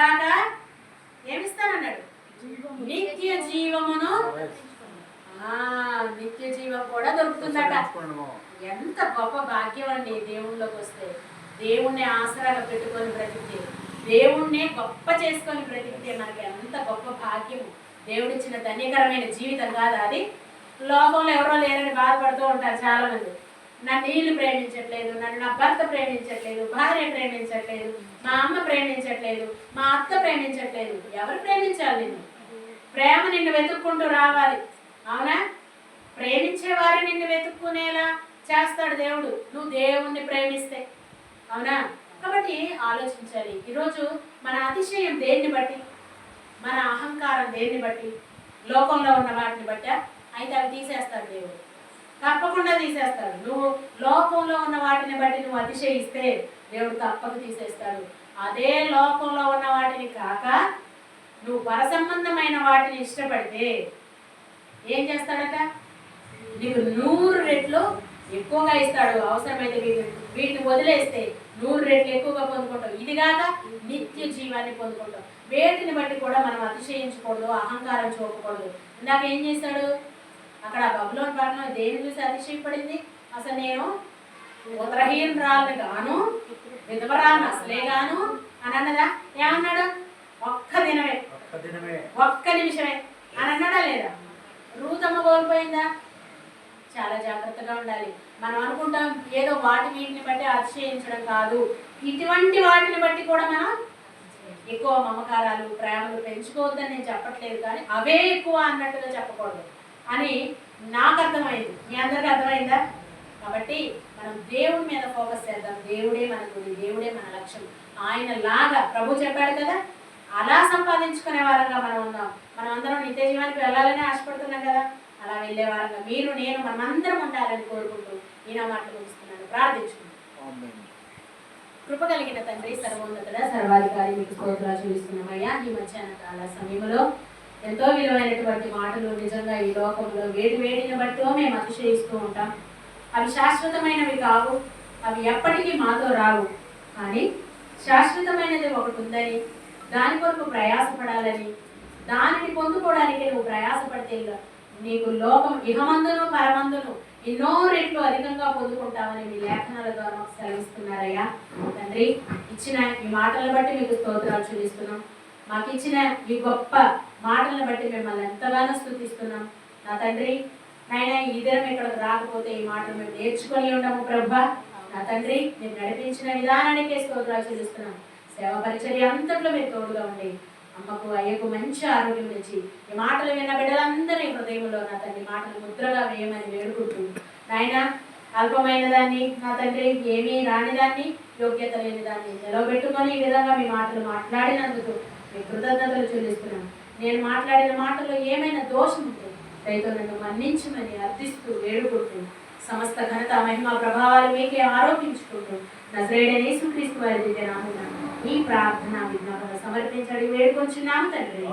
ఇదిగాక ఏమిస్తానన్నాడు? నిత్య జీవమును? ఆ నిత్య జీవం కూడా దొరుకుతుందట. ఎంత గొప్ప భాగ్యం అండి దేవుళ్ళకి వస్తే. దేవుణ్ణి ఆసరాలు పెట్టుకొని బ్రతికితే దేవుణ్ణే గొప్ప చేసుకొని బ్రతికితే మనకి ఎంత గొప్ప భాగ్యము. దేవుడిచ్చిన ధన్యకరమైన జీవితం కాదు అది. లోకంలో ఎవరో లేరని బాధపడుతూ ఉంటారు చాలా మంది నన్ను నీళ్ళు ప్రేమించట్లేదు నన్ను నా భర్త ప్రేమించట్లేదు భార్య ప్రేమించట్లేదు మా అమ్మ ప్రేమించట్లేదు మా అత్త ప్రేమించట్లేదు. ఎవరు ప్రేమించాలి నిన్ను? ప్రేమ నిన్ను వెతుక్కుంటూ రావాలి. అవునా? ప్రేమించే వారి నిన్ను వెతుక్కునేలా చేస్తాడు దేవుడు. నువ్వు దేవుణ్ణి ప్రేమిస్తే. అవునా? కాబట్టి ఆలోచించాలి. ఈరోజు మన అతిశయం దేన్ని బట్టి? మన అహంకారం దేన్ని బట్టి? లోకంలో ఉన్న వాటిని బట్టి అయితే అవి తీసేస్తాడు దేవుడు. తప్పకుండా తీసేస్తాడు. నువ్వు లోకంలో ఉన్న వాటిని బట్టి నువ్వు అతిశయిస్తే దేవుడు తప్పక తీసేస్తాడు. అదే లోకంలో ఉన్న వాటిని కాక నువ్వు పరసంబంధమైన వాటిని ఇష్టపడితే ఏం చేస్తాడట? నీకు నూరు రెట్లు ఎక్కువగా ఇస్తాడు. అవసరమైతే వీటి వీటిని వదిలేస్తే నూరు రెట్లు ఎక్కువగా పొందుకుంటావు. ఇది కాక నిత్య జీవాన్ని పొందుకుంటావు. వేటిని బట్టి కూడా మనం అతిశయించకూడదు అహంకారం చూపకూడదు. ఇందాక ఏం చేశాడు? అక్కడ బబులోని పట్టణం దేని చూసి అతిశయపడింది. అసలు నేను ఉత్తరహీనరాలు గాను విధవరాలను అసలే గాను అని అన్నదా? ఏమన్నాడు? ఒక్క దినమే. ఒక్క నిమిషమే. అని అన్నాడా లేదా? రూతమ్మ కోల్పోయిందా? చాలా జాగ్రత్తగా ఉండాలి. మనం అనుకుంటాం ఏదో వాటి వీటిని బట్టి అతిశయించడం కాదు. ఇటువంటి వాటిని బట్టి కూడా మనం ఎక్కువ మమకారాలు ప్రేమలు పెంచుకోవద్దని నేను చెప్పట్లేదు కానీ అవే ఎక్కువ అన్నట్టుగా చెప్పకూడదు. అని నాకు అర్థమైంది మీ అందరికీ అర్థమైందా? కాబట్టి మనం దేవుడి మీద ఫోకస్ చేద్దాం. దేవుడే మన గురి దేవుడే మన లక్ష్యం. ఆయన లాగా ప్రభు చెప్పాడు కదా అలా సంపాదించుకునే వారంగా మనం ఉందాం మనం అందరం నిత్య జీవానికి వెళ్ళాలని ఆశపడుతున్నాం కదా. అలా వెళ్ళే వారంగా మీరు నేను మనమందరం ఉండాలని కోరుకుంటూ ఈయన మాటలు ముగిస్తున్నాను. ప్రార్థించుకుంటాం ఆమేన్. కృప కలిగిన తండ్రి సర్వోన్నతుడ సర్వాధికారి మీకు స్తోత్రాలు చూపిస్తున్నామయ్యా ఈ మధ్యాహ్న కాల సమయంలో ఎంతో విలువైనటువంటి మాటలు నిజంగా ఈ లోకంలో వేడి వేడిని బట్టో మేము అతిశయిస్తూ ఉంటాం. అవి శాశ్వతమైనవి కావు అవి ఎప్పటికీ మాతో రావు. కానీ శాశ్వతమైనది ఒకటి ఉందని దాని కొరకు ప్రయాసపడాలని దానిని పొందుకోవడానికి నువ్వు ప్రయాసపడితే నీకు లోకం ఇహమందును పరమందును ఎన్నో రెట్లు అధికంగా పొందుకుంటామని మీ లేఖనాల ద్వారా మాకు సెలవిస్తున్నారయ్యా. తండ్రి ఇచ్చిన ఈ మాటలను బట్టి మీకు స్తోత్రాలు చూపిస్తున్నాం మాకు ఇచ్చిన ఈ గొప్ప మాటలను బట్టి మిమ్మల్ని ఎంతగానో స్థుతిస్తున్నాం. నా తండ్రి నాయన ఈ దినం ఇక్కడికి రాకపోతే ఈ మాటలు మేము నేర్చుకొని ఉండము ప్రభా. నా తండ్రి మీరు నడిపించిన విధానానికే స్తోత్రాలు చెల్లిస్తున్నాం. సేవ పరిచర్య అంతట్లో మీరు తోడుగా ఉండి అమ్మకు అయ్యకు మంచి ఆరోగ్యం ఇచ్చి ఈ మాటలు విన్న బిడ్డలందరి హృదయంలో నా తండ్రి మాటలు ముద్రగా వేయమని వేడుకుంటూ నాయన అల్పమైన దాన్ని నా తండ్రి ఏమీ రాని దాన్ని యోగ్యత లేని దాన్ని నిలవబెట్టుకొని ఈ విధంగా మీ మాటలు మాట్లాడినందుకు మీ కృతజ్ఞతలు చెల్లిస్తున్నాను. నేను మాట్లాడిన మాటలో ఏమైనా దోషం ఉంటే దయతో నన్ను మన్నించమని అర్థిస్తూ వేడుకుంటూ సమస్త ఘనత మహిమ ప్రభావాలు మీకే ఆరోపించుకుంటూ నజరేడని యేసుక్రీస్తు వారి దివ్య నామమున ఈ ప్రార్థన విజ్ఞాపన సమర్పించడం వేడుకొంచున్నాము తండ్రి.